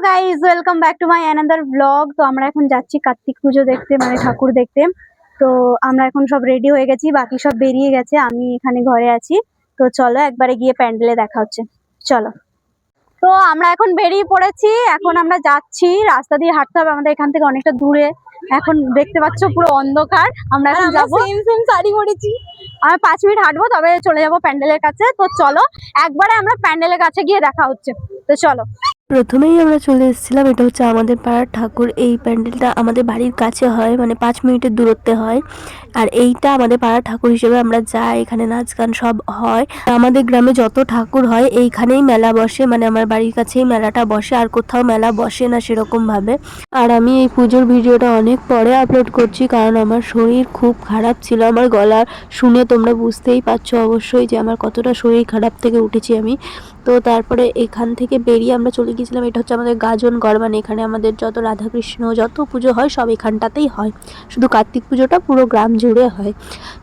Welcome back to my another blog তো আমরা এখন যাচ্ছি কার্তিক পুজো দেখতে মানে ঠাকুর দেখতে। তো আমরা এখন সব রেডি হয়ে গেছি বাকি সব বেরিয়ে গেছে আমি এখানে ঘরে আছি। তো চলো একবারে গিয়ে প্যান্ডেলে দেখা হচ্ছে। চলো। তো আমরা এখন বেরিয়ে পড়েছি এখন আমরা যাচ্ছি রাস্তা দিয়ে হাঁটতে হবে আমাদের এখান থেকে অনেকটা দূরে। এখন দেখতে পাচ্ছ পুরো অন্ধকার আমরা এখন যাব। সেম সেম শাড়ি পরেছি। আর পাঁচ মিনিট হাঁটবো তবে চলে যাব প্যান্ডেলের কাছে। তো চলো একবারে আমরা প্যান্ডেলের কাছে গিয়ে দেখা হচ্ছে। তো চলো। প্রথমেই আমরা চলে এসেছিলাম, এটা হচ্ছে আমাদের পাড়ার ঠাকুর। এই প্যান্ডেলটা আমাদের বাড়ির কাছে হয় মানে পাঁচ মিনিটের দূরত্বে হয়। আর এইটা আমাদের পাড়ার ঠাকুর হিসেবে আমরা যাই, এখানে নাচ গান সব হয়। আমাদের গ্রামে যত ঠাকুর হয়, এইখানেই মেলা বসে মানে আমার বাড়ির কাছেই মেলাটা বসে, আর কোথাও মেলা বসে না সেরকমভাবে। আর আমি এই পুজোর ভিডিওটা অনেক পরে আপলোড করছি, কারণ আমার শরীর খুব খারাপ ছিল, আমার গলা শুনে তোমরা বুঝতেই পারছ অবশ্যই যে আমার কতটা শরীর খারাপ থেকে উঠেছি আমি। তো তারপরে এখান থেকে বেরিয়ে আমরা চলে গিয়েছিলাম। এটা হচ্ছে আমাদের গাজন গড় মানে এখানে আমাদের যত রাধাকৃষ্ণ, যত পুজো হয় সব এখানটাতেই হয়। শুধু কার্তিক পুজোটা পুরো গ্রাম জুড়ে হয়।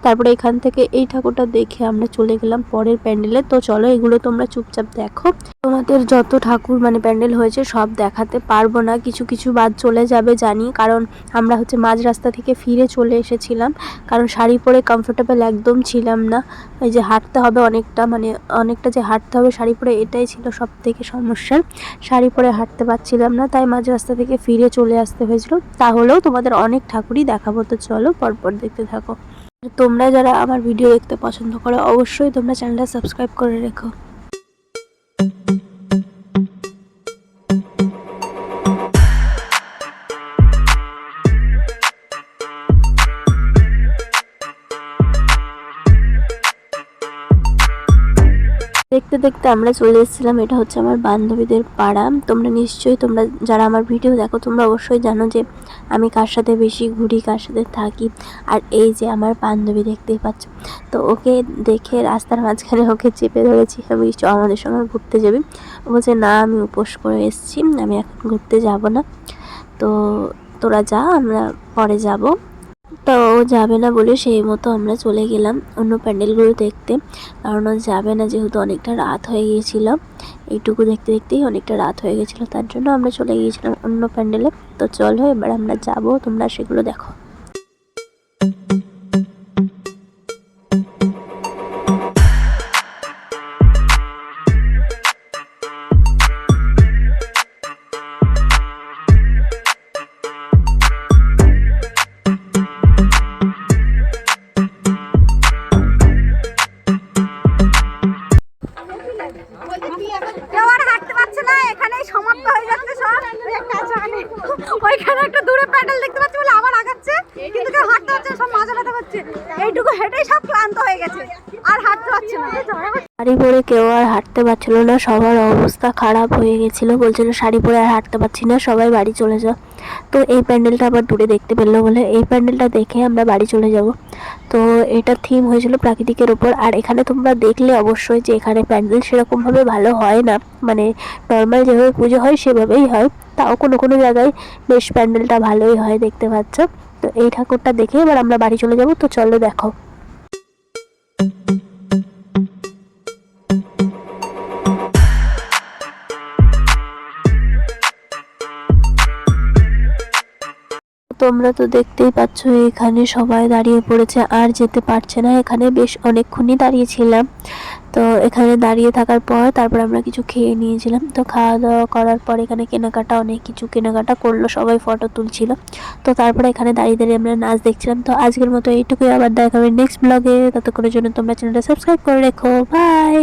তারপরে এখান থেকে এই ঠাকুরটা দেখে আমরা চলে গেলাম পরের প্যান্ডেলে। তো চলো এগুলো তোমরা চুপচাপ দেখো। তোমাদের যত ঠাকুর মানে প্যান্ডেল হয়েছে সব দেখাতে পারব না। কিছু কিছু বাদ চলে যাবে জানি, কারণ আমরা হচ্ছে মাঝ রাস্তা থেকে ফিরে চলে এসেছিলাম। কারণ শাড়ি পরে কমফোর্টেবল একদম ছিলাম না। এই যে হাঁটতে হবে অনেকটা মানে অনেকটা যে হাঁটতে হবে শাড়ি পরে এটাই ছিল সব থেকে সমস্যার। শাড়ি পরে হাঁটতে পারছিলাম না, তাই মাঝ রাস্তা থেকে ফিরে চলে আসতে হয়েছিল। তাহলেও তোমাদের অনেক ঠাকুরই দেখাবো, তো চলো পরপর দেখতে থাকো। তোমরা যারা আমার ভিডিও দেখতে পছন্দ করো, অবশ্যই তোমরা চ্যানেলটা সাবস্ক্রাইব করে রেখো। দেখতে দেখতে আমরা চলে এসেছিলাম, এটা হচ্ছে আমার বান্ধবীদের পাড়া। তোমরা নিশ্চয়ই তোমরা যারা আমার ভিডিও দেখো, তোমরা অবশ্যই জানো যে আমি কার সাথে বেশি ঘুরি, কার সাথে থাকি। আর এই যে আমার বান্ধবী দেখতেই পাচ্ছ। তো ওকে দেখে রাস্তার মাঝখানে ওকে চেপে ধরেছি আমি চ আমাদের সঙ্গে ঘুরতে যাবি? বলছে, না, আমি উপোস করে এসেছি, আমি এখন ঘুরতে যাব না। তো তোরা যা, আমরা পরে যাব। তো ও যাবে না বলে সেই মতো আমরা চলে গেলাম অন্য প্যান্ডেলগুলো দেখতে। কারণ ও যাবে না যেহেতু অনেকটা রাত হয়ে গিয়েছিল। এইটুকু দেখতে দেখতেই অনেকটা রাত হয়ে গেছিল। তার জন্য আমরা চলে গিয়েছিলাম অন্য প্যান্ডেলে। তো চলো এবার আমরা যাব, তোমরা সেগুলো দেখো। হয়ে গেছে। আর হাঁটতে পারছে না। শাড়ি পরে কেউ আর হাঁটতে পারছিল না, সবার অবস্থা খারাপ হয়ে গেছিল, বলছিল শাড়ি পরে আর হাঁটতে পারছি না, সবাই বাড়ি চলে যাও। তো এই প্যান্ডেলটা আবার দূরে দেখতে পেল বলে, এই প্যান্ডেলটা দেখে আমরা বাড়ি চলে যাব। তো এটা থিম হয়েছিল প্রাকৃতিকের ওপর আর এখানে তোমরা দেখলে অবশ্যই যে এখানে প্যান্ডেল সেরকমভাবে ভালো হয় না। মানে নর্মাল যেভাবে পুজো হয়, সেভাবেই হয়। তাও কোনো কোনো জায়গায় বেশ প্যান্ডেলটা ভালোই হয় দেখতে পাচ্ছ। তো এই ঠাকুরটা দেখে এবার আমরা বাড়ি চলে যাব। তো চলো দেখো। তোমরা তো দেখতেই পাচ্ছ, এখানে সবাই দাঁড়িয়ে পড়েছে। আর যেতে পারছে না, এখানে বেশ অনেকক্ষণই দাঁড়িয়েছিলাম। তো এখানে দাঁড়িয়ে থাকার পর তারপর আমরা কিছু খেয়ে নিয়েছিলাম। তো খাওয়া দাওয়া করার পর এখানে কেনাকাটা, অনেক কিছু কেনাকাটা করল, সবাই ফটো তুলছিল। তো তারপরে এখানে দাঁড়িয়ে দাঁড়িয়ে আমরা নাচ দেখছিলাম। তো আজকের মতো এইটুকুই, আবার দেখা হবে নেক্সট ব্লগে ততক্ষণের জন্য তোমরা চ্যানেলটা সাবস্ক্রাইব করে রেখো। বাই